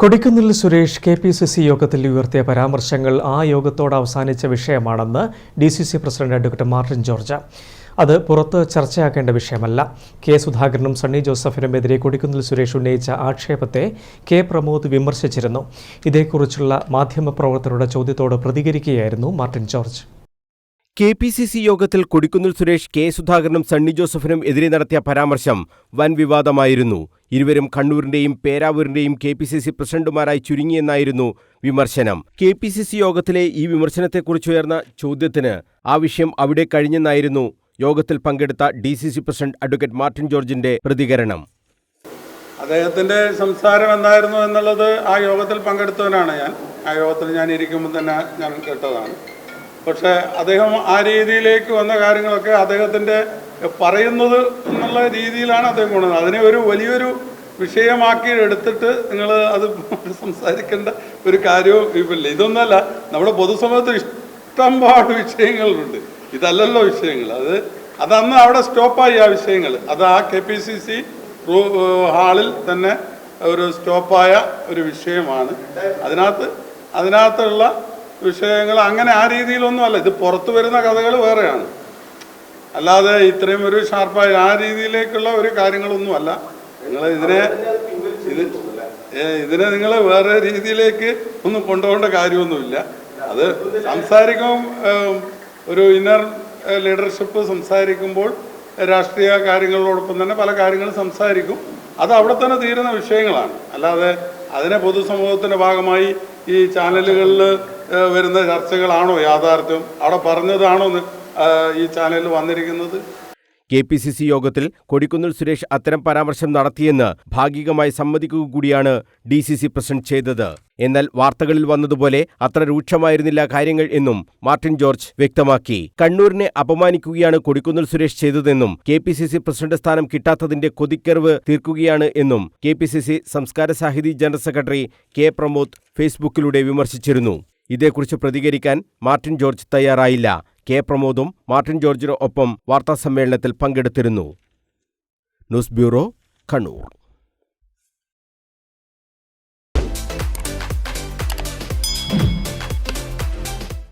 Kodikunnil Suresh K P C C യോഗത്തിൽ ഉയർത്തിയ പരാമർശങ്ങൾ ആ യോഗത്തോട് അവസാനിച്ച വിഷയമാണെന്ന് D C C president advocate Martin George. അത് പുറത്ത് ചർച്ചയാക്കേണ്ട വിഷയമല്ല. കെ സുധാകരനും സണ്ണി ജോസഫിനുമെതിരെ കൊടിക്കുന്നിൽ സുരേഷ് ഉന്നയിച്ച ആക്ഷേപത്തെ കെ പ്രമോദ് വിമർശിച്ചിരുന്നു. ഇതേക്കുറിച്ചുള്ള മാധ്യമപ്രവർത്തകരുടെ ചോദ്യത്തോട് പ്രതികരിക്കുകയായിരുന്നു Martin George. K P C C യോഗത്തിൽ കൊടിക്കുന്നിൽ സുരേഷ് കെ സുധാകരനും സണ്ണി ജോസഫിനും എതിരെ നടത്തിയ പരാമർശം വൻ വിവാദമായിരുന്നു. ഇരുവരും കണ്ണൂരിന്റെയും പേരാവൂരിന്റെയും കെ പി സി സി പ്രസിഡന്റുമാരായി ചുരുങ്ങിയെന്നായിരുന്നു വിമർശനം. കെ പി സി സി യോഗത്തിലെ ഈ വിമർശനത്തെക്കുറിച്ചുയർന്ന ചോദ്യത്തിന് ആ വിഷയം അവിടെ കഴിഞ്ഞെന്നായിരുന്നു യോഗത്തിൽ പങ്കെടുത്ത D C C president advocate Martin ജോർജിന്റെ പ്രതികരണം. അദ്ദേഹത്തിന്റെ സംസാരം എന്തായിരുന്നു എന്നുള്ളത് ആ യോഗത്തിൽ പങ്കെടുത്തവനാണ് ഞാൻ. ആ യോഗത്തിൽ ഞാൻ ഇരിക്കുമ്പോൾ തന്നെ ഞാൻ കേട്ടതാണ്. പക്ഷേ അദ്ദേഹം ആ രീതിയിലേക്ക് വന്ന കാര്യങ്ങളൊക്കെ അദ്ദേഹത്തിന്റെ പറയുന്നത് എന്നുള്ള രീതിയിലാണ് അദ്ദേഹം കൊണ്ടുവന്നത് അതിനെ ഒരു വലിയൊരു വിഷയമാക്കി എടുത്തിട്ട് നിങ്ങൾ അത് സംസാരിക്കേണ്ട ഒരു കാര്യവും ഇപ്പില്ല ഇതൊന്നല്ല നമ്മുടെ പൊതുസമൂഹത്തിൽ ഇഷ്ടംപാട് വിഷയങ്ങളുണ്ട്. ഇതല്ലല്ലോ വിഷയങ്ങൾ. അത് അതന്ന് അവിടെ സ്റ്റോപ്പായി ആ വിഷയങ്ങൾ. അത് ആ കെ പി സി സി ഹാളിൽ തന്നെ ഒരു സ്റ്റോപ്പായ ഒരു വിഷയമാണ്. അതിനകത്ത് അതിനകത്തുള്ള വിഷയങ്ങൾ അങ്ങനെ ആ രീതിയിലൊന്നുമല്ല. ഇത് പുറത്തു വരുന്ന കഥകൾ വേറെയാണ്. അല്ലാതെ ഇത്രയും ഒരു ഷാർപ്പായ ആ രീതിയിലേക്കുള്ള ഒരു കാര്യങ്ങളൊന്നുമല്ല. നിങ്ങൾ ഇതിനെ ഇത് ഇതിനെ നിങ്ങൾ വേറെ രീതിയിലേക്ക് ഒന്നും കൊണ്ടുപോകേണ്ട കാര്യമൊന്നുമില്ല. അത് സംസാരിക്കും ഒരു ഇന്നർ ലീഡർഷിപ്പ് സംസാരിക്കുമ്പോൾ രാഷ്ട്രീയ കാര്യങ്ങളോടൊപ്പം തന്നെ പല കാര്യങ്ങളും സംസാരിക്കും. അത് അവിടെ തന്നെ തീരുന്ന വിഷയങ്ങളാണ്. അല്ലാതെ അതിനെ പൊതുസമൂഹത്തിന്റെ ഭാഗമായി ഈ ചാനലുകളിൽ വരുന്ന ചർച്ചകളാണോ യാഥാർത്ഥ്യം? അവിടെ പറഞ്ഞതാണോ ഈ ചാനലിൽ വന്നിരിക്കുന്നത്? കെ പി സി സി യോഗത്തിൽ കൊടിക്കുന്നിൽ സുരേഷ് അത്തരം പരാമർശം നടത്തിയെന്ന് ഭാഗികമായി സമ്മതിക്കുക കൂടിയാണ് ഡി സി സി പ്രസിഡന്റ് ചെയ്തത്. എന്നാൽ വാർത്തകളിൽ വന്നതുപോലെ അത്ര രൂക്ഷമായിരുന്നില്ല കാര്യങ്ങൾ എന്നും മാർട്ടിൻ ജോർജ് വ്യക്തമാക്കി. കണ്ണൂരിനെ അപമാനിക്കുകയാണ് കൊടിക്കുന്നിൽ സുരേഷ് ചെയ്തതെന്നും K P C C president സ്ഥാനം കിട്ടാത്തതിന്റെ കൊതിക്കറിവ് തീർക്കുകയാണ് എന്നും K P C C Samskara Sahithi general secretary K Pramod ഫേസ്ബുക്കിലൂടെ വിമർശിച്ചിരുന്നു. ഇതേക്കുറിച്ച് പ്രതികരിക്കാൻ മാർട്ടിൻ ജോർജ് തയ്യാറായില്ല. കെ പ്രമോദും മാർട്ടിൻ ജോർജിനൊപ്പം വാർത്താസമ്മേളനത്തിൽ പങ്കെടുത്തിരുന്നു. News bureau Kannur.